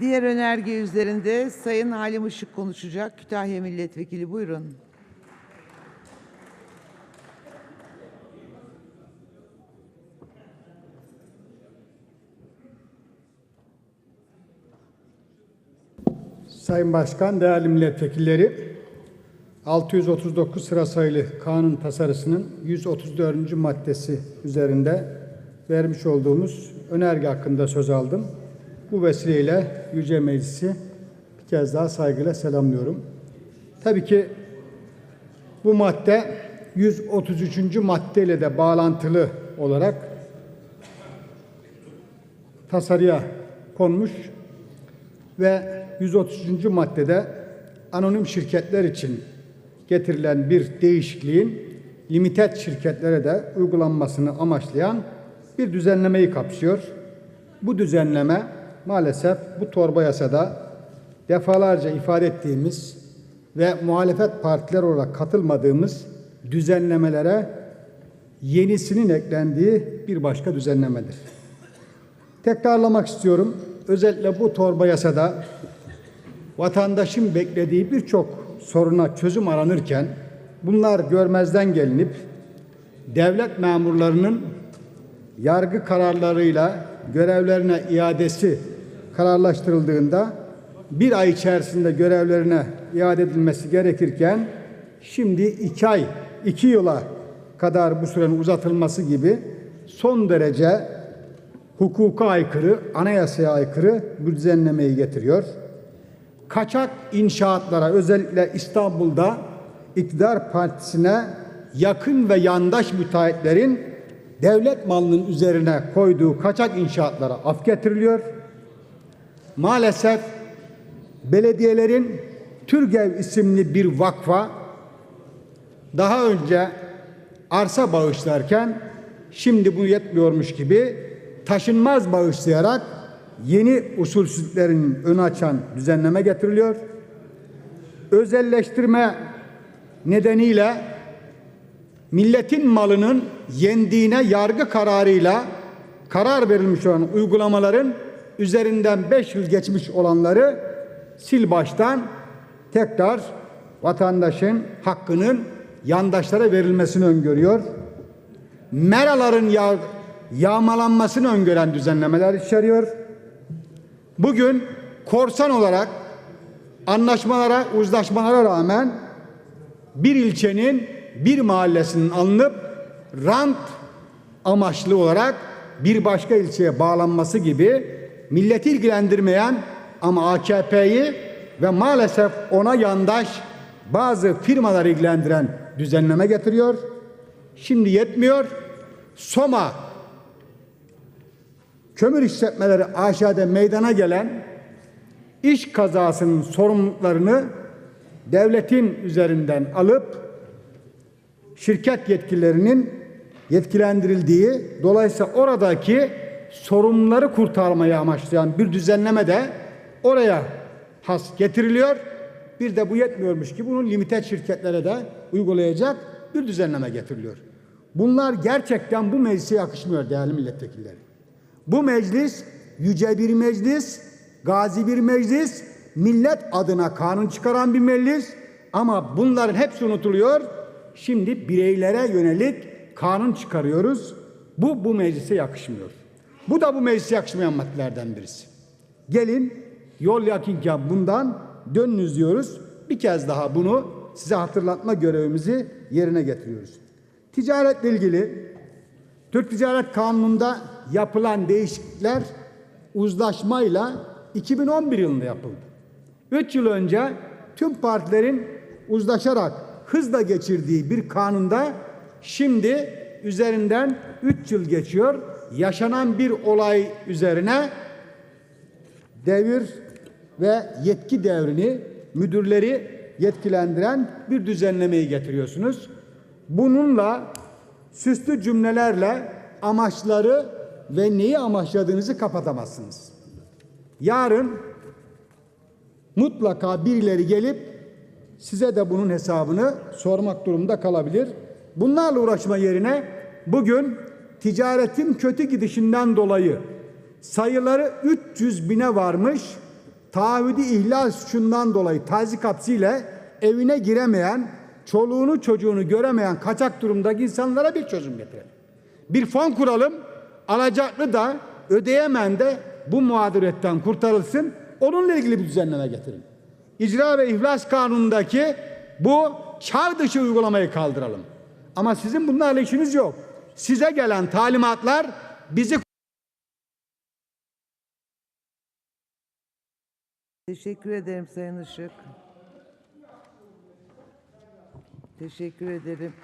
Diğer önerge üzerinde Sayın Halim Işık konuşacak. Kütahya Milletvekili buyurun. Sayın Başkan, değerli milletvekilleri, 639 sıra sayılı kanun tasarısının 134. maddesi üzerinde vermiş olduğumuz önerge hakkında söz aldım. Bu vesileyle Yüce Meclisi bir kez daha saygıyla selamlıyorum. Tabii ki bu madde 133. maddeyle de bağlantılı olarak tasarıya konmuş ve 133. maddede anonim şirketler için getirilen bir değişikliğin limited şirketlere de uygulanmasını amaçlayan bir düzenlemeyi kapsıyor. Bu düzenleme maalesef bu torba yasada defalarca ifade ettiğimiz ve muhalefet partiler olarak katılmadığımız düzenlemelere yenisinin eklendiği bir başka düzenlemedir. Tekrarlamak istiyorum. Özellikle bu torba yasada vatandaşın beklediği birçok soruna çözüm aranırken bunlar görmezden gelinip devlet memurlarının yargı kararlarıyla görevlerine iadesi kararlaştırıldığında bir ay içerisinde görevlerine iade edilmesi gerekirken şimdi iki ay, iki yıla kadar bu sürenin uzatılması gibi son derece hukuka aykırı, anayasaya aykırı bir düzenlemeyi getiriyor. Kaçak inşaatlara özellikle İstanbul'da iktidar partisine yakın ve yandaş müteahhitlerin devlet malının üzerine koyduğu kaçak inşaatlara af getiriliyor. Maalesef belediyelerin Türgev isimli bir vakfa daha önce arsa bağışlarken şimdi bu yetmiyormuş gibi taşınmaz bağışlayarak yeni usulsüzlüklerin önü açan düzenleme getiriliyor. Özelleştirme nedeniyle milletin malının yendiğine yargı kararıyla karar verilmiş olan uygulamaların üzerinden 5 yıl geçmiş olanları sil baştan tekrar vatandaşın hakkının yandaşlara verilmesini öngörüyor. Meraların yağ, yağmalanmasını öngören düzenlemeler içeriyor. Bugün korsan olarak anlaşmalara, uzlaşmalara rağmen bir ilçenin bir mahallesinin alınıp rant amaçlı olarak bir başka ilçeye bağlanması gibi milleti ilgilendirmeyen ama AKP'yi ve maalesef ona yandaş bazı firmaları ilgilendiren düzenleme getiriyor. Şimdi yetmiyor. Soma kömür işletmeleri aşağıda meydana gelen iş kazasının sorumluluklarını devletin üzerinden alıp şirket yetkililerinin yetkilendirildiği dolayısıyla oradaki sorumluları kurtarmayı amaçlayan bir düzenleme de oraya has getiriliyor. Bir de bu yetmiyormuş ki bunun limited şirketlere de uygulayacak bir düzenleme getiriliyor. Bunlar gerçekten bu meclise yakışmıyor değerli milletvekilleri. Bu meclis yüce bir meclis, gazi bir meclis, millet adına kanun çıkaran bir meclis ama bunların hepsi unutuluyor. Şimdi bireylere yönelik kanun çıkarıyoruz. Bu bu meclise yakışmıyor. Bu da bu meclise yakışmayan maddelerden birisi. Gelin yol yakınken bundan dönünüz diyoruz. Bir kez daha bunu size hatırlatma görevimizi yerine getiriyoruz. Ticaretle ilgili Türk Ticaret Kanunu'nda yapılan değişiklikler uzlaşmayla 2011 yılında yapıldı. 3 yıl önce tüm partilerin uzlaşarak hızla geçirdiği bir kanunda şimdi üzerinden 3 yıl geçiyor. Yaşanan bir olay üzerine devir ve yetki devrini müdürleri yetkilendiren bir düzenlemeyi getiriyorsunuz. Bununla süslü cümlelerle amaçları ve neyi amaçladığınızı kapatamazsınız. Yarın mutlaka birileri gelip size de bunun hesabını sormak durumunda kalabilir. Bunlarla uğraşma yerine bugün ticaretin kötü gidişinden dolayı sayıları 300 bine varmış taahhüdü ihlal suçundan dolayı tazik hapsiyle evine giremeyen, çoluğunu çocuğunu göremeyen kaçak durumdaki insanlara bir çözüm getirelim. Bir fon kuralım, alacaklı da ödeyemeyen de bu mağduriyetten kurtarılsın. Onunla ilgili bir düzenleme getirin. İcra ve İflas Kanunu'ndaki bu çağ dışı uygulamayı kaldıralım. Ama sizin bunlarla işiniz yok. Size gelen talimatlar bizi Teşekkür ederim Sayın Işık. Teşekkür ederim.